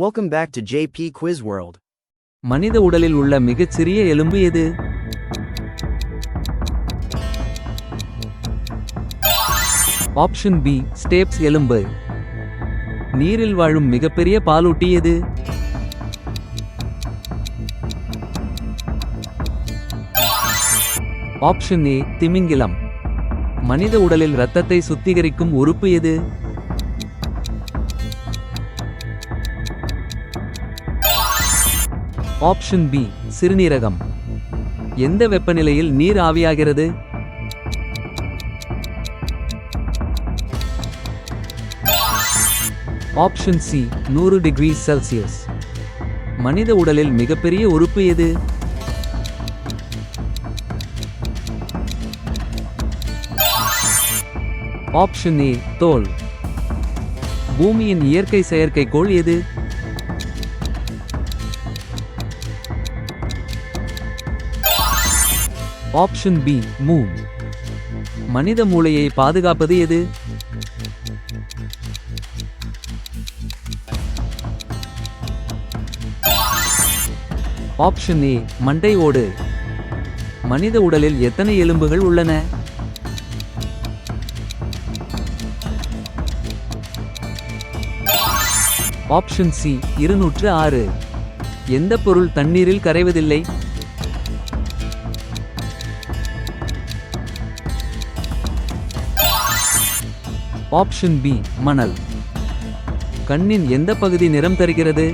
Welcome back to JP Quiz World. மனித உடலில் உள்ள மிகச்சிறிய எலும்பு எது? ஆப்ஷன் பி ஸ்டேப்ஸ் எலும்பு. நீரில் வாழும் மிகப்பெரிய பாலூட்டி எது? ஆப்ஷன் ஏ திமிங்கிலம். மனித உடலில் இரத்தத்தை சுத்திகரிக்கும் உறுப்பு எது? ஆப்ஷன் பி சிறுநீரகம். எந்த வெப்பநிலையில் நீர் ஆவியாகிறது? ஆப்ஷன் சி நூறு டிகிரி செல்சியஸ். மனித உடலில் மிகப்பெரிய உறுப்பு எது? ஆப்ஷன் ஏ தோல். பூமியின் இயற்கை செயற்கைக்கோள் எது? ஆப்ஷன் பி மூன் மனித மூளையை பாதுகாப்பது எது? ஆப்ஷன் ஏ மண்டை ஓடு. மனித உடலில் எத்தனை எலும்புகள் உள்ளன? ஆப்ஷன் சி இருநூற்று ஆறு. எந்த பொருள் தண்ணீரில் கரைவதில்லை? ஆப்ஷன் பி மணல். கண்ணின் எந்த பகுதி நிறம் தருகிறது?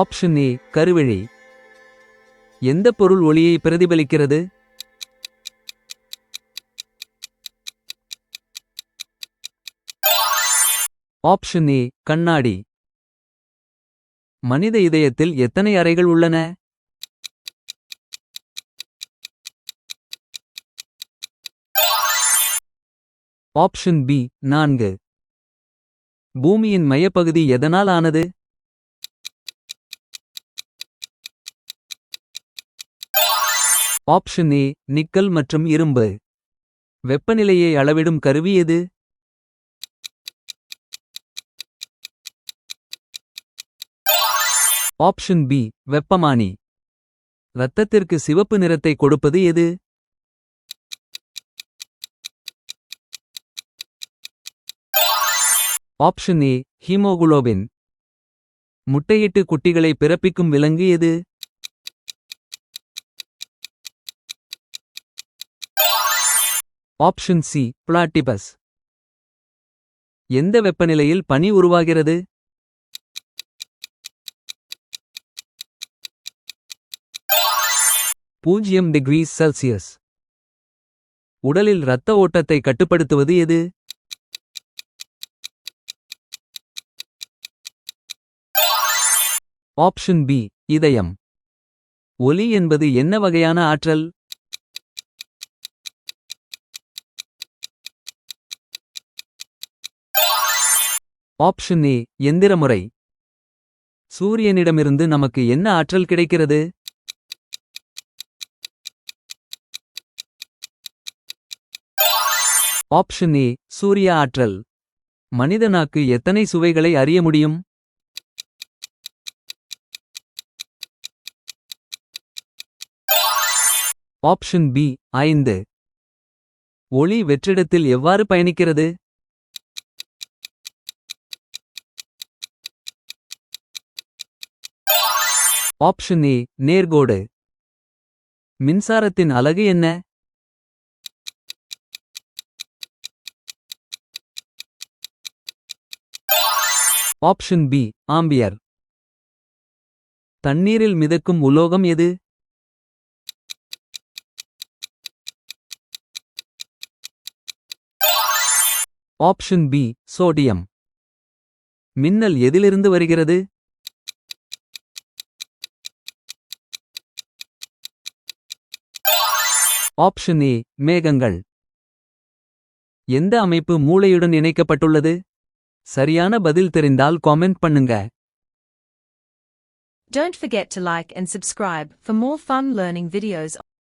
ஆப்ஷன் ஏ கருவிழி. எந்த பொருள் ஒளியை பிரதிபலிக்கிறது? ஆப்ஷன் ஏ கண்ணாடி. மனித இதயத்தில் எத்தனை அறைகள் உள்ளன? ஆப்ஷன் பி நான்கு. பூமியின் மையப்பகுதி எதனால் ஆனது? ஆப்ஷன் ஏ நிக்கல் மற்றும் இரும்பு. வெப்பநிலையை அளவிடும் கருவி எது? ஆப்ஷன் பி வெப்பமானி. இரத்தத்திற்கு சிவப்பு நிறத்தை கொடுப்பது எது? Option A haemoglobin. முட்டையிட்டு குட்டிகளை பிறப்பிக்கும் விலங்கு எது? Option C platypus. எந்த வெப்பநிலையில் பனி உருவாகிறது? பூஜ்ஜியம் டிகிரி செல்சியஸ். உடலில் இரத்த ஓட்டத்தை கட்டுப்படுத்துவது எது? ஆப்ஷன் பி இதயம். ஒலி என்பது என்ன வகையான ஆற்றல்? ஆப்ஷன் ஏ எந்திரமுறை. சூரியனிடமிருந்து நமக்கு என்ன ஆற்றல் கிடைக்கிறது? ஆப்ஷன் ஏ சூரிய ஆற்றல். மனித நாக்கு எத்தனை சுவைகளை அறிய முடியும்? ஆப்ஷன் பி ஐந்து. ஒளி வெற்றிடத்தில் எவ்வாறு பயணிக்கிறது? ஆப்ஷன் ஏ நேர்கோடு. மின்சாரத்தின் அலகு என்ன? Option B ampere. தண்ணீரில் மிதக்கும் உலோகம் எது? ஆப்ஷன் பி சோடியம் மின்னல் எதிலிருந்து வருகிறது? ஆப்ஷன் ஏ மேகங்கள். எந்த அமைப்பு மூளையுடன் இணைக்கப்பட்டுள்ளது? சரியான பதில் தெரிந்தால் காமெண்ட் பண்ணுங்க. Don't forget to like and subscribe for more fun learning videos.